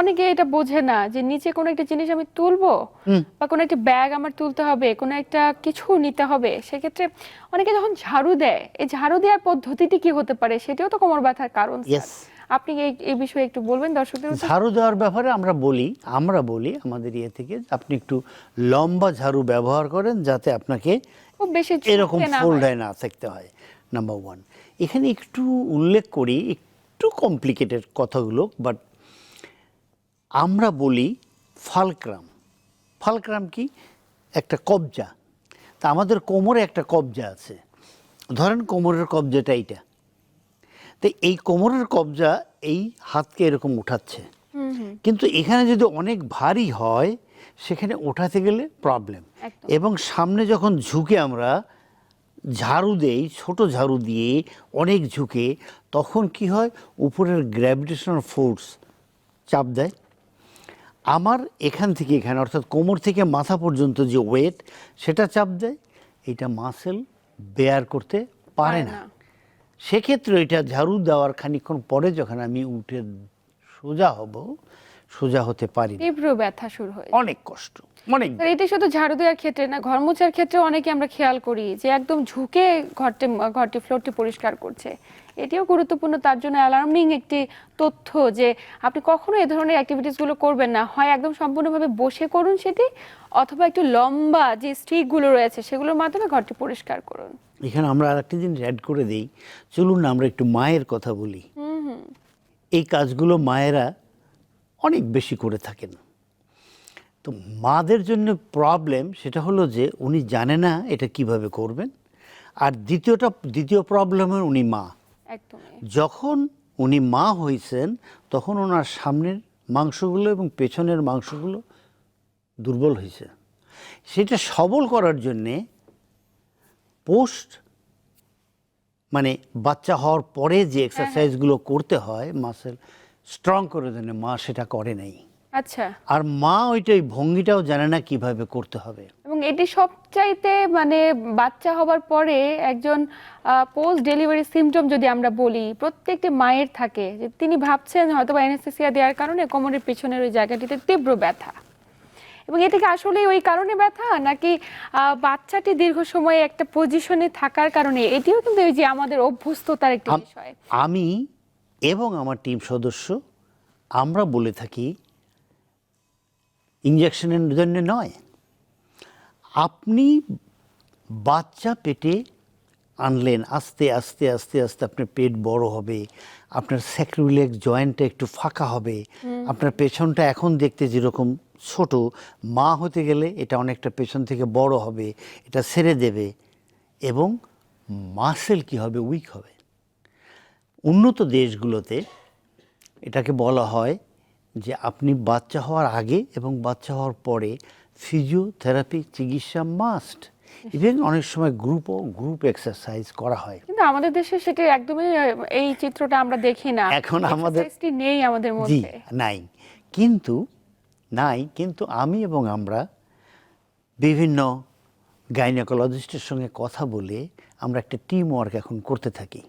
অনেকে এটা বোঝে না যে নিচে কোনো একটা জিনিস আমি তুলবো বা কোনো একটা ব্যাগ আমার তুলতে হবে কোনো একটা কিছু নিতে হবে। সেক্ষেত্রে অনেকে যখন ঝাড়ু দেয় এই ঝাড়ু দেওয়ার পদ্ধতিটি কি হতে পারে সেটাও তো কোমর ব্যথার কারণ আপনি এই বিষয়ে একটু বলবেন দর্শকদের ঝাড়ু দেওয়ার ব্যাপারে আমরা বলি আমরা বলি আমাদের ইয়ে থেকে আপনি একটু লম্বা ঝাড়ু ব্যবহার করেন যাতে আপনাকে খুব বেশি এরকম। ফোল্ডায় না থাকতে হয় নাম্বার ওয়ান এখানে একটু উল্লেখ করি একটু কমপ্লিকেটেড কথাগুলো বাট আমরা বলি ফালক্রাম। ফালক্রাম কি? একটা কবজা। তা আমাদের কোমরে একটা কবজা আছে। ধরেন কোমরের কবজাটা এইটা। তো এই কোমরের কবজা এই হাতকে এরকম উঠাচ্ছে। কিন্তু এখানে যদি অনেক ভারী হয় সেখানে ওঠাতে গেলে প্রবলেম এবং সামনে যখন ঝুঁকে আমরা ঝাড়ু দেই ছোট ঝাড়ু দিয়ে অনেক ঝুঁকে তখন কি হয়? উপরের গ্র্যাভিটেশনাল ফোর্স চাপ দেয়। আমার এখান থেকে এখানে অর্থাৎ কোমর থেকে মাথা পর্যন্ত যে ওয়েট সেটা চাপ দেয় এটা মাসেল বেয়ার করতে পারে না। সেক্ষেত্রে এটা ঝাড়ু দেওয়ার খানিক্ষণ পরে যখন আমি উঠে সোজা হব সোজা হতে পারি। তীব্র ব্যথা শুরু হয় অনেক কষ্ট অনেক স্যার শুধু ঝাড়ু দেওয়ার ক্ষেত্রে না ঘর মোছার ক্ষেত্রে অনেকে আমরা খেয়াল করি যে একদম ঝুঁকে ঘরটি ঘরটি ফ্লোরটি পরিষ্কার করছে। এটিও গুরুত্বপূর্ণ তার জন্য অ্যালার্মিং একটি তথ্য যে আপনি কখনো এই ধরনের অ্যাক্টিভিটিসগুলো করবেন না। হয় একদম সম্পূর্ণভাবে বসে করুন সেটি অথবা একটু লম্বা যে স্টিকগুলো রয়েছে সেগুলোর মাধ্যমে ঘরটি পরিষ্কার করুন। এখানে আমরা আরেকটা জিনিস অ্যাড করে দিই। চলুন না আমরা একটু মায়ের কথা বলি। এই কাজগুলো মায়েরা অনেক বেশি করে থাকেন। তো মাদের জন্য প্রবলেম সেটা হলো যে উনি জানে না এটা কীভাবে করবেন। আর দ্বিতীয়টা দ্বিতীয় প্রবলেমের উনি মা। যখন উনি মা হয়েছেন তখন ওনার সামনের মাংসগুলো এবং পেছনের মাংসগুলো দুর্বল হয়েছে। সেটা সবল করার জন্যে পোস্ট মানে বাচ্চা হওয়ার পরে যে এক্সারসাইজগুলো করতে হয় মাসেল স্ট্রং করে জন্য মা সেটা করে নাই। আচ্ছা। আর মা ওইটা ওই ভঙ্গিটাও জানে না কীভাবে করতে হবে। এবং এটি সবচাইতে মানে বাচ্চা হবার পরে একজন পোস্ট ডেলিভারি সিমটম যদি আমরা বলি প্রত্যেকটি মায়ের থাকে। যে তিনি ভাবছেন হয়তো বা অ্যানেস্থেসিয়া দেওয়ার কারণে কোমরের পিছনের ওই জায়গাটিতে তীব্র ব্যথা। এবং এ থেকে আসলে ওই কারণে ব্যথা নাকি বাচ্চাটি দীর্ঘ সময় একটা পজিশনে থাকার কারণে? এটিও কিন্তু ওই যে আমাদের অভ্যস্ততার একটি বিষয়। আমি এবং আমার টিম সদস্য আমরা বলে থাকি ইঞ্জেকশনের জন্য নয়। আপনি বাচ্চা পেটে আনলেন আস্তে আস্তে আস্তে আস্তে আপনার পেট বড় হবে আপনার স্যাক্রিলেক জয়েন্টটা একটু ফাঁকা হবে আপনার পেছনটা এখন দেখতে যেরকম ছোট মা হতে গেলে এটা অনেকটা পেছন থেকে বড় হবে এটা ছেড়ে দেবে এবং মাসেল কি হবে? উইক হবে। উন্নত দেশগুলোতে এটাকে বলা হয় যে আপনি বাচ্চা হওয়ার আগে এবং বাচ্চা হওয়ার পরে ফিজিওথেরাপি চিকিৎসা মাস্ট ইভেন অনেক সময় গ্রুপও গ্রুপ এক্সারসাইজ করা হয়। কিন্তু আমাদের দেশে সেটা একদমই এই চিত্রটা আমরা দেখি না। এখন আমাদের- নেই আমাদের মধ্যে। নাই। কিন্তু নাই কিন্তু আমি এবং আমরা বিভিন্ন গাইনোকোলজিস্টের সঙ্গে কথা বলে আমরা একটা টিম ওয়ার্ক এখন করতে থাকি।